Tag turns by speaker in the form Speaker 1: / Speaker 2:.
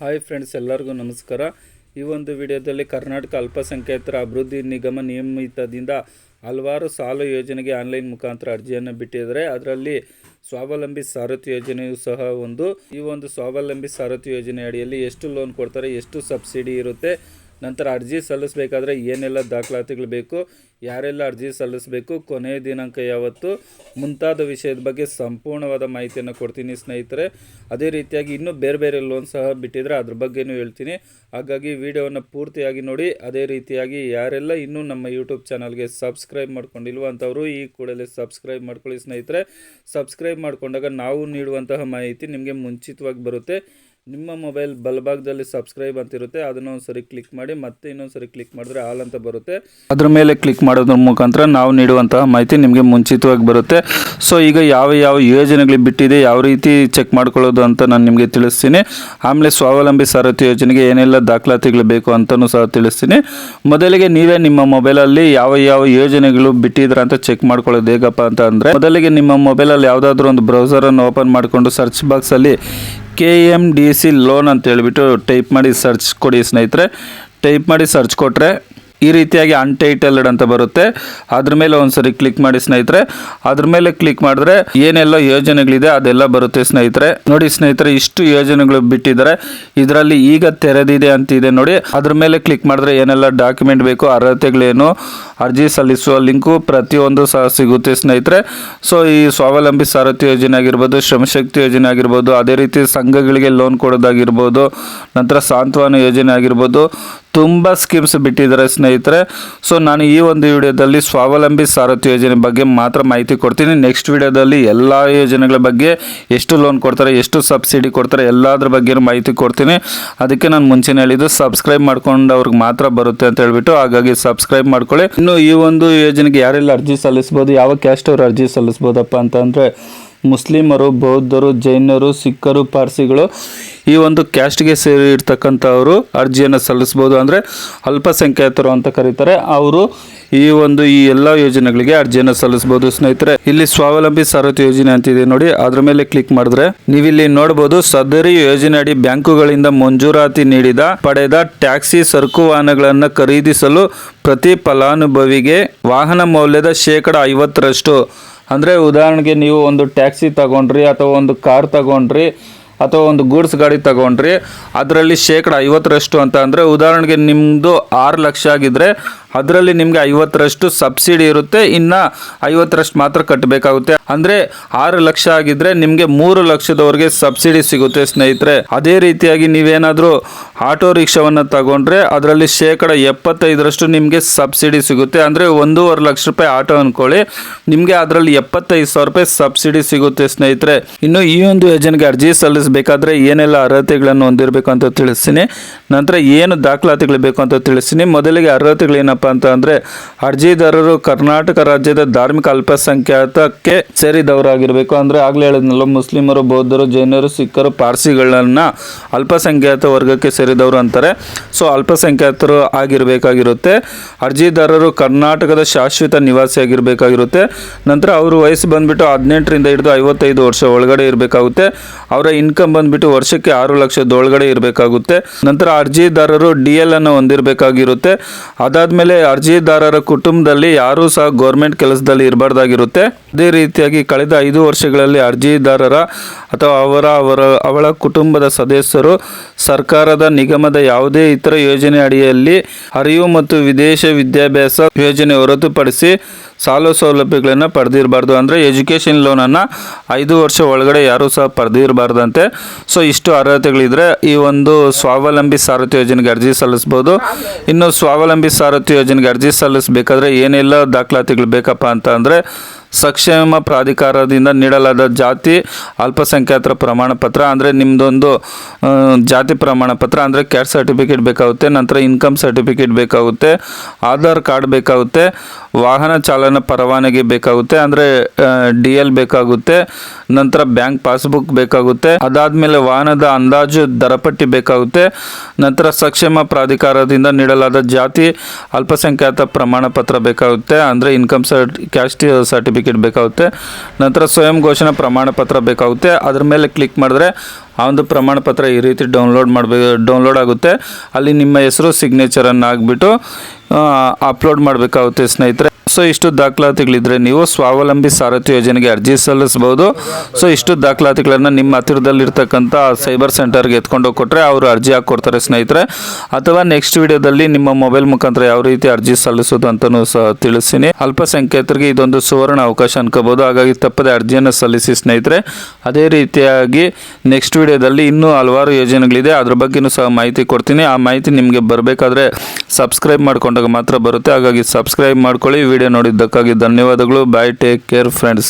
Speaker 1: Hi friends ಎಲ್ಲರಿಗೂ ನಮಸ್ಕಾರ. ಈ ಒಂದು ವಿಡಿಯೋದಲ್ಲಿ ಕರ್ನಾಟಕ ಅಲ್ಪಸಂಖ್ಯಾತರ ಅಭಿವೃದ್ಧಿ ನಿಗಮ ನಿಯಮಿತದಿಂದ ಹಲವಾರು ಸಾಲ ಯೋಜನೆಗೆ ಆನ್ಲೈನ್ ಮುಖಾಂತರ ಅರ್ಜಿಯನ್ನು ಬಿಟ್ಟಿದ್ದಾರೆ. ಅದರಲ್ಲಿ ಸ್ವಾವಲಂಬಿ ಸಾರಥಿ ಯೋಜನೆಯು ಸಹ ಒಂದು. ಈ ಒಂದು ಸ್ವಾವಲಂಬಿ ಸಾರಥಿ ಯೋಜನೆ ಅಡಿಯಲ್ಲಿ ಎಷ್ಟು ಲೋನ್ ಕೊಡ್ತಾರೆ, ಎಷ್ಟು ಸಬ್ಸಿಡಿ ಇರುತ್ತೆ ನಂತರ ಅರ್ಜಿ ಸಲ್ಲಿಸಬೇಕಾದ್ರೆ ಏನೆಲ್ಲ ದಾಖಲಾತಿಗಳು ಬೇಕು, ಯಾರೆಲ್ಲ ಅರ್ಜಿ ಸಲ್ಲಿಸಬೇಕು, ಕೊನೆಯ ದಿನಾಂಕ ಯಾವತ್ತು, ಮುಂತಾದ ವಿಷಯದ ಬಗ್ಗೆ ಸಂಪೂರ್ಣವಾದ ಮಾಹಿತಿಯನ್ನು ಕೊಡ್ತೀನಿ ಸ್ನೇಹಿತರೆ. ಅದೇ ರೀತಿಯಾಗಿ ಇನ್ನೂ ಬೇರೆ ಬೇರೆ ಲೋನ್ ಸಹ ಬಿಟ್ಟಿದ್ರೆ ಅದ್ರ ಬಗ್ಗೆನೂ ಹೇಳ್ತೀನಿ. ಹಾಗಾಗಿ ವಿಡಿಯೋವನ್ನು ಪೂರ್ತಿಯಾಗಿ ನೋಡಿ. ಅದೇ ರೀತಿಯಾಗಿ ಯಾರೆಲ್ಲ ಇನ್ನೂ ನಮ್ಮ ಯೂಟ್ಯೂಬ್ ಚಾನಲ್ಗೆ ಸಬ್ಸ್ಕ್ರೈಬ್ ಮಾಡ್ಕೊಂಡಿಲ್ವೋ ಅಂಥವರು ಈ ಕೂಡಲೇ ಸಬ್ಸ್ಕ್ರೈಬ್ ಮಾಡ್ಕೊಳ್ಳಿ ಸ್ನೇಹಿತರೆ. ಸಬ್ಸ್ಕ್ರೈಬ್ ಮಾಡಿಕೊಂಡಾಗ ನಾವು ನೀಡುವಂತಹ ಮಾಹಿತಿ ನಿಮಗೆ ಮುಂಚಿತವಾಗಿ ಬರುತ್ತೆ. ನಿಮ್ಮ ಮೊಬೈಲ್ ಬಲಭಾಗದಲ್ಲಿ ಸಬ್ಸ್ಕ್ರೈಬ್ ಅಂತ ಇರುತ್ತೆ, ಅದನ್ನು ಒಂದ್ಸರಿ ಕ್ಲಿಕ್ ಮಾಡಿ, ಮತ್ತೆ ಇನ್ನೊಂದ್ಸರಿ ಕ್ಲಿಕ್ ಮಾಡಿದ್ರೆ ಆಲ್ ಅಂತ ಬರುತ್ತೆ. ಅದ್ರ ಮೇಲೆ ಕ್ಲಿಕ್ ಮಾಡೋದ್ರ ಮುಖಾಂತರ ನಾವು ನೀಡುವಂತಹ ಮಾಹಿತಿ ನಿಮಗೆ ಮುಂಚಿತವಾಗಿ ಬರುತ್ತೆ. ಸೊ ಈಗ ಯಾವ ಯಾವ ಯೋಜನೆಗಳು ಬಿಟ್ಟಿದೆ, ಯಾವ ರೀತಿ ಚೆಕ್ ಮಾಡ್ಕೊಳ್ಳೋದು ಅಂತ ನಾನು ನಿಮಗೆ ತಿಳಿಸ್ತೀನಿ. ಆಮೇಲೆ ಸ್ವಾವಲಂಬಿ ಸಾರಥಿ ಯೋಜನೆಗೆ ಏನೆಲ್ಲ ದಾಖಲಾತಿಗಳು ಬೇಕು ಅಂತಲೂ ಸಹ ತಿಳಿಸ್ತೀನಿ. ಮೊದಲಿಗೆ ನೀವೇ ನಿಮ್ಮ ಮೊಬೈಲಲ್ಲಿ ಯಾವ ಯಾವ ಯೋಜನೆಗಳು ಬಿಟ್ಟಿದ್ರ ಅಂತ ಚೆಕ್ ಮಾಡ್ಕೊಳ್ಳೋದು ಹೇಗಪ್ಪ ಅಂತ ಅಂದರೆ, ಮೊದಲಿಗೆ ನಿಮ್ಮ ಮೊಬೈಲಲ್ಲಿ ಯಾವುದಾದ್ರೂ ಒಂದು ಬ್ರೌಸರನ್ನು ಓಪನ್ ಮಾಡಿಕೊಂಡು ಸರ್ಚ್ ಬಾಕ್ಸಲ್ಲಿ K M D C loan ಅಂತ ಹೇಳಿಬಿಟ್ಟು ಟೈಪ್ ಮಾಡಿ ಸರ್ಚ್ ಕೊಡಿ ಸ್ನೇಹಿತರೆ. ಟೈಪ್ ಮಾಡಿ ಸರ್ಚ್ ಕೊಟ್ಟರೆ ಈ ರೀತಿಯಾಗಿ ಅನ್ಟೈಟಲ್ಡ್ ಅಂತ ಬರುತ್ತೆ. ಅದ್ರ ಮೇಲೆ ಒಂದ್ಸರಿ ಕ್ಲಿಕ್ ಮಾಡಿ ಸ್ನೇಹಿತರೆ. ಅದ್ರ ಮೇಲೆ ಕ್ಲಿಕ್ ಮಾಡಿದ್ರೆ ಏನೆಲ್ಲ ಯೋಜನೆಗಳಿದೆ ಅದೆಲ್ಲ ಬರುತ್ತೆ ಸ್ನೇಹಿತರೆ. ನೋಡಿ ಸ್ನೇಹಿತರೆ, ಇಷ್ಟು ಯೋಜನೆಗಳು ಬಿಟ್ಟಿದ್ದಾರೆ. ಇದರಲ್ಲಿ ಈಗ ತೆರೆದಿದೆ ಅಂತಿದೆ ನೋಡಿ. ಅದ್ರ ಮೇಲೆ ಕ್ಲಿಕ್ ಮಾಡಿದ್ರೆ ಏನೆಲ್ಲ ಡಾಕ್ಯುಮೆಂಟ್ ಬೇಕು, ಅರ್ಹತೆಗಳೇನು, ಅರ್ಜಿ ಸಲ್ಲಿಸುವ ಲಿಂಕು ಪ್ರತಿಯೊಂದು ಸಹ ಸಿಗುತ್ತೆ ಸ್ನೇಹಿತರೆ. ಸೊ ಈ ಸ್ವಾವಲಂಬಿ ಸಾರಥಿ ಯೋಜನೆ ಆಗಿರ್ಬೋದು, ಶ್ರಮಶಕ್ತಿ ಯೋಜನೆ ಆಗಿರ್ಬೋದು, ಅದೇ ರೀತಿ ಸಂಘಗಳಿಗೆ ಲೋನ್ ಕೊಡೋದಾಗಿರ್ಬೋದು, ನಂತರ ಸಾಂತ್ವನ ಯೋಜನೆ ಆಗಿರ್ಬೋದು ತುಂಬ ಸ್ಕೀಮ್ಸ್ ಬಿಟ್ಟಿದ್ದಾರೆ ಸ್ನೇಹಿತರೆ. ಸೊ ನಾನು ಈ ಒಂದು ವಿಡಿಯೋದಲ್ಲಿ ಸ್ವಾವಲಂಬಿ ಸಾರಥಿ ಯೋಜನೆ ಬಗ್ಗೆ ಮಾತ್ರ ಮಾಹಿತಿ ಕೊಡ್ತೀನಿ. ನೆಕ್ಸ್ಟ್ ವಿಡಿಯೋದಲ್ಲಿ ಎಲ್ಲ ಯೋಜನೆಗಳ ಬಗ್ಗೆ ಎಷ್ಟು ಲೋನ್ ಕೊಡ್ತಾರೆ, ಎಷ್ಟು ಸಬ್ಸಿಡಿ ಕೊಡ್ತಾರೆ, ಎಲ್ಲದ್ರ ಬಗ್ಗೆ ಮಾಹಿತಿ ಕೊಡ್ತೀನಿ. ಅದಕ್ಕೆ ನಾನು ಮುಂಚೆನೇ ಹೇಳಿದ್ದು ಸಬ್ಸ್ಕ್ರೈಬ್ ಮಾಡ್ಕೊಂಡು ಅವ್ರಿಗೆ ಮಾತ್ರ ಬರುತ್ತೆ ಅಂತ ಹೇಳ್ಬಿಟ್ಟು, ಹಾಗಾಗಿ ಸಬ್ಸ್ಕ್ರೈಬ್ ಮಾಡ್ಕೊಳ್ಳಿ. ಇನ್ನು ಈ ಒಂದು ಯೋಜನೆಗೆ ಯಾರೆಲ್ಲ ಅರ್ಜಿ ಸಲ್ಲಿಸ್ಬೋದು, ಯಾವ ಕ್ಯಾಸ್ಟ್ ಅವರು ಅರ್ಜಿ ಸಲ್ಲಿಸ್ಬೋದಪ್ಪ ಅಂತಂದರೆ ಮುಸ್ಲಿಮರು, ಬೌದ್ಧರು, ಜೈನರು, ಸಿಖ್ಖರು, ಪಾರ್ಸಿಗಳು ಈ ಒಂದು ಕ್ಯಾಸ್ಟ್ಗೆ ಸೇರಿರ್ತಕ್ಕಂಥವರು ಅರ್ಜಿಯನ್ನು ಸಲ್ಲಿಸ್ಬೋದು ಅಂದರೆ ಅಲ್ಪಸಂಖ್ಯಾತರು ಅಂತ ಕರೀತಾರೆ. ಅವರು ಈ ಒಂದು ಈ ಎಲ್ಲ ಯೋಜನೆಗಳಿಗೆ ಅರ್ಜಿಯನ್ನು ಸಲ್ಲಿಸಬಹುದು. ಸ್ನೇಹಿತರೆ, ಇಲ್ಲಿ ಸ್ವಾವಲಂಬಿ ಸಾರಥಿ ಯೋಜನೆ ಅಂತಿದೆ ನೋಡಿ. ಅದ್ರ ಮೇಲೆ ಕ್ಲಿಕ್ ಮಾಡಿದ್ರೆ ನೀವಿಲ್ಲಿ ನೋಡಬಹುದು ಸದರಿ ಯೋಜನೆ ಅಡಿ ಬ್ಯಾಂಕುಗಳಿಂದ ಮಂಜೂರಾತಿ ನೀಡಿದ, ಪಡೆದ ಟ್ಯಾಕ್ಸಿ ಸರಕು ವಾಹನಗಳನ್ನು ಖರೀದಿಸಲು ಪ್ರತಿ ಫಲಾನುಭವಿಗೆ ವಾಹನ ಮೌಲ್ಯದ ಶೇಕಡ ಐವತ್ತರಷ್ಟು. ಅಂದರೆ ಉದಾಹರಣೆಗೆ ನೀವು ಒಂದು ಟ್ಯಾಕ್ಸಿ ತಗೊಂಡ್ರಿ ಅಥವಾ ಒಂದು ಕಾರ್ ತಗೊಂಡ್ರಿ ಅಥವಾ ಒಂದು ಗೂಡ್ಸ್ ಗಾಡಿ ತಗೊಂಡ್ರಿ, ಅದರಲ್ಲಿ ಶೇಕಡ ಐವತ್ತರಷ್ಟು ಅಂತ ಅಂದರೆ ಉದಾಹರಣೆಗೆ ನಿಮ್ಮದು ಆರು ಲಕ್ಷ ಆಗಿದ್ದರೆ ಅದರಲ್ಲಿ ನಿಮಗೆ ಐವತ್ತರಷ್ಟು ಸಬ್ಸಿಡಿ ಇರುತ್ತೆ, ಇನ್ನು ಐವತ್ತರಷ್ಟು ಮಾತ್ರ ಕಟ್ಟಬೇಕಾಗುತ್ತೆ ಅಂದರೆ ಆರು ಲಕ್ಷ ಆಗಿದ್ದರೆ ನಿಮಗೆ ಮೂರು ಲಕ್ಷದವರೆಗೆ ಸಬ್ಸಿಡಿ ಸಿಗುತ್ತೆ ಸ್ನೇಹಿತರೆ. ಅದೇ ರೀತಿಯಾಗಿ ನೀವೇನಾದರೂ ಆಟೋ ರಿಕ್ಷಾವನ್ನು ತಗೊಂಡ್ರೆ ಅದರಲ್ಲಿ ಶೇಕಡ ಎಪ್ಪತ್ತೈದರಷ್ಟು ನಿಮಗೆ ಸಬ್ಸಿಡಿ ಸಿಗುತ್ತೆ. ಅಂದರೆ ಒಂದೂವರೆ ಲಕ್ಷ ರೂಪಾಯಿ ಆಟೋ ಅಂದ್ಕೊಳ್ಳಿ ನಿಮಗೆ ಅದರಲ್ಲಿ ಎಪ್ಪತ್ತೈದು ಸಾವಿರ ರೂಪಾಯಿ ಸಬ್ಸಿಡಿ ಸಿಗುತ್ತೆ ಸ್ನೇಹಿತರೆ. ಇನ್ನು ಈ ಒಂದು ಯೋಜನೆಗೆ ಅರ್ಜಿ ಸಲ್ಲಿಸಬೇಕಾದ್ರೆ ಏನೆಲ್ಲ ಅರ್ಹತೆಗಳನ್ನು ಹೊಂದಿರಬೇಕು ಅಂತ ತಿಳಿಸ್ತೀನಿ. ನಂತರ ಏನು ದಾಖಲಾತಿಗಳು ಬೇಕು ಅಂತ ತಿಳಿಸ್ತೀನಿ. ಮೊದಲಿಗೆ ಅರ್ಹತೆಗಳು ಏನಪ್ಪ ಅಂತ ಅಂದರೆ, ಅರ್ಜಿದಾರರು ಕರ್ನಾಟಕ ರಾಜ್ಯದ ಧಾರ್ಮಿಕ ಅಲ್ಪಸಂಖ್ಯಾತಕ್ಕೆ ಸೇರಿದವರಾಗಿರಬೇಕು. ಅಂದರೆ ಆಗಲೇ ಹೇಳಿದ್ನಲ್ಲ, ಮುಸ್ಲಿಮರು, ಬೌದ್ಧರು, ಜೈನರು, ಸಿಖ್ಖರು, ಪಾರ್ಸಿಗಳನ್ನ ಅಲ್ಪಸಂಖ್ಯಾತ ವರ್ಗಕ್ಕೆ ಸೇರಿದವರು ಅಂತಾರೆ. ಸೊ ಅಲ್ಪಸಂಖ್ಯಾತರು ಆಗಿರಬೇಕಾಗಿರುತ್ತೆ. ಅರ್ಜಿದಾರರು ಕರ್ನಾಟಕದ ಶಾಶ್ವತ ನಿವಾಸಿಯಾಗಿರಬೇಕಾಗಿರುತ್ತೆ. ನಂತರ ಅವರು ವಯಸ್ಸು ಬಂದ್ಬಿಟ್ಟು ಹದಿನೆಂಟರಿಂದ ಹಿಡಿದು ಐವತ್ತೈದು ವರ್ಷ ಒಳಗಡೆ ಇರಬೇಕಾಗುತ್ತೆ. ಅವರ ಇನ್ಕಮ್ ಬಂದ್ಬಿಟ್ಟು ವರ್ಷಕ್ಕೆ ಆರು ಲಕ್ಷದ ಒಳಗಡೆ ಇರಬೇಕಾಗುತ್ತೆ. ನಂತರ ಅರ್ಜಿದಾರರು ಡಿ ಎಲ್ ಅನ್ನು ಹೊಂದಿರಬೇಕಾಗಿರುತ್ತೆ. ಅದಾದಮೇಲೆ ಅರ್ಜಿದಾರರ ಕುಟುಂಬದಲ್ಲಿ ಯಾರೂ ಸಹ ಗೌರ್ಮೆಂಟ್ ಕೆಲಸದಲ್ಲಿ ಇರಬಾರ್ದಾಗಿರುತ್ತೆ. ಅದೇ ರೀತಿಯಾಗಿ ಕಳೆದ ಐದು ವರ್ಷಗಳಲ್ಲಿ ಅರ್ಜಿದಾರರ ಅಥವಾ ಅವರ ಅವರ, ಅವಳ ಕುಟುಂಬದ ಸದಸ್ಯರು ಸರ್ಕಾರದ ನಿಗಮದ ಯಾವುದೇ ಇತರ ಯೋಜನೆ ಅಡಿಯಲ್ಲಿ ಅರಿವು ಮತ್ತು ವಿದೇಶ ವಿದ್ಯಾಭ್ಯಾಸ ಯೋಜನೆ ಹೊರತುಪಡಿಸಿ ಸಾಲ ಸೌಲಭ್ಯಗಳನ್ನು ಪಡೆದಿರಬಾರ್ದು. ಅಂದರೆ ಎಜುಕೇಷನ್ ಲೋನನ್ನು ಐದು ವರ್ಷ ಒಳಗಡೆ ಯಾರೂ ಸಹ ಪಡೆದಿರಬಾರ್ದಂತೆ. ಸೊ ಇಷ್ಟು ಅರ್ಹತೆಗಳಿದ್ರೆ ಈ ಒಂದು ಸ್ವಾವಲಂಬಿ ಸಾರಥಿ ಯೋಜನೆಗೆ ಅರ್ಜಿ ಸಲ್ಲಿಸ್ಬೋದು. ಇನ್ನು ಸ್ವಾವಲಂಬಿ ಸಾರಥಿ ಯೋಜನೆಗೆ ಅರ್ಜಿ ಸಲ್ಲಿಸಬೇಕಾದ್ರೆ ಏನೆಲ್ಲ ದಾಖಲಾತಿಗಳು ಬೇಕಪ್ಪ ಅಂತ ಅಂದರೆ ಸಕ್ಷೇಮ ಪ್ರಾಧಿಕಾರದಿಂದ ನೀಡಲಾದ ಜಾತಿ ಅಲ್ಪಸಂಖ್ಯಾತರ ಪ್ರಮಾಣ ಪತ್ರ, ಅಂದರೆ ನಿಮ್ಮದೊಂದು ಜಾತಿ ಪ್ರಮಾಣ ಪತ್ರ, ಅಂದರೆ ಕ್ಯಾಸ್ಟ್ ಸರ್ಟಿಫಿಕೇಟ್ ಬೇಕಾಗುತ್ತೆ, ನಂತರ ಇನ್ಕಮ್ ಸರ್ಟಿಫಿಕೇಟ್ ಬೇಕಾಗುತ್ತೆ, ಆಧಾರ್ ಕಾರ್ಡ್ ಬೇಕಾಗುತ್ತೆ, ವಾಹನ ಚಾಲನಾ ಪರವಾನಗಿ ಬೇಕಾಗುತ್ತೆ, ಅಂದರೆ ಡಿ ಎಲ್ ಬೇಕಾಗುತ್ತೆ, ನಂತರ ಬ್ಯಾಂಕ್ ಪಾಸ್ಬುಕ್ ಬೇಕಾಗುತ್ತೆ, ಅದಾದಮೇಲೆ ವಾಹನದ ಅಂದಾಜು ದರಪಟ್ಟಿ ಬೇಕಾಗುತ್ತೆ, ನಂತರ ಸಕ್ಷೇಮ ಪ್ರಾಧಿಕಾರದಿಂದ ನೀಡಲಾದ ಜಾತಿ ಅಲ್ಪಸಂಖ್ಯಾತ ಪ್ರಮಾಣ ಪತ್ರ ಬೇಕಾಗುತ್ತೆ, ಅಂದರೆ ಇನ್ಕಮ್ ಸರ್ಟ್ ಕ್ಯಾಸ್ಟ್ ಸರ್ಟಿಫಿಕೇಟ್ ಬೇಕಾಗುತ್ತೆ. ನಂತರ ಸ್ವಯಂ ಘೋಷಣಾ ಪ್ರಮಾಣ ಪತ್ರ ಬೇಕಾಗುತ್ತೆ. ಅದ್ರ ಮೇಲೆ ಕ್ಲಿಕ್ ಮಾಡಿದ್ರೆ ಆ ಒಂದು ಪ್ರಮಾಣ ಪತ್ರ ಈ ರೀತಿ ಡೌನ್ಲೋಡ್ ಮಾಡಬೇಕು ಡೌನ್ಲೋಡ್ ಆಗುತ್ತೆ. ಅಲ್ಲಿ ನಿಮ್ಮ ಹೆಸರು ಸಿಗ್ನೇಚರನ್ನು ಹಾಕ್ಬಿಟ್ಟು ಅಪ್ಲೋಡ್ ಮಾಡಬೇಕಾಗುತ್ತೆ ಸ್ನೇಹಿತರೆ. ಸೊ ಇಷ್ಟು ದಾಖಲಾತಿಗಳಿದ್ರೆ ನೀವು ಸ್ವಾವಲಂಬಿ ಸಾರಥಿ ಯೋಜನೆಗೆ ಅರ್ಜಿ ಸಲ್ಲಿಸಬಹುದು. ಸೊ ಇಷ್ಟು ದಾಖಲಾತಿಗಳನ್ನು ನಿಮ್ಮ ಹತ್ತಿರದಲ್ಲಿರ್ತಕ್ಕಂಥ ಸೈಬರ್ ಸೆಂಟರ್ಗೆ ಎತ್ಕೊಂಡು ಕೊಟ್ಟರೆ ಅವರು ಅರ್ಜಿ ಹಾಕ್ಕೊಡ್ತಾರೆ ಸ್ನೇಹಿತರೆ. ಅಥವಾ ನೆಕ್ಸ್ಟ್ ವಿಡಿಯೋದಲ್ಲಿ ನಿಮ್ಮ ಮೊಬೈಲ್ ಮುಖಾಂತರ ಯಾವ ರೀತಿ ಅರ್ಜಿ ಸಲ್ಲಿಸೋದು ಅಂತಲೂ ಸಹ ತಿಳಿಸ್ತೀನಿ. ಅಲ್ಪಸಂಖ್ಯಾತರಿಗೆ ಇದೊಂದು ಸುವರ್ಣ ಅವಕಾಶ ಅನ್ಕೋಬಹುದು. ಹಾಗಾಗಿ ತಪ್ಪದೆ ಅರ್ಜಿಯನ್ನು ಸಲ್ಲಿಸಿ ಸ್ನೇಹಿತರೆ. ಅದೇ ರೀತಿಯಾಗಿ ನೆಕ್ಸ್ಟ್ ವಿಡಿಯೋದಲ್ಲಿ ಇನ್ನೂ ಹಲವಾರು ಯೋಜನೆಗಳಿದೆ. ಅದ್ರ ಬಗ್ಗೆನೂ ಸಹ ಮಾಹಿತಿ ಕೊಡ್ತೀನಿ. ಆ ಮಾಹಿತಿ ನಿಮಗೆ ಬರಬೇಕಾದ್ರೆ ಸಬ್ಸ್ಕ್ರೈಬ್ ಮಾಡ್ಕೊಂಡಾಗ ಮಾತ್ರ ಬರುತ್ತೆ. ಹಾಗಾಗಿ ಸಬ್ಸ್ಕ್ರೈಬ್ ಮಾಡ್ಕೊಳ್ಳಿ. ವಿಡಿಯೋ ನೋಡಿದ್ದಕ್ಕಾಗಿ ಧನ್ಯವಾದಗಳು. Bye take care friends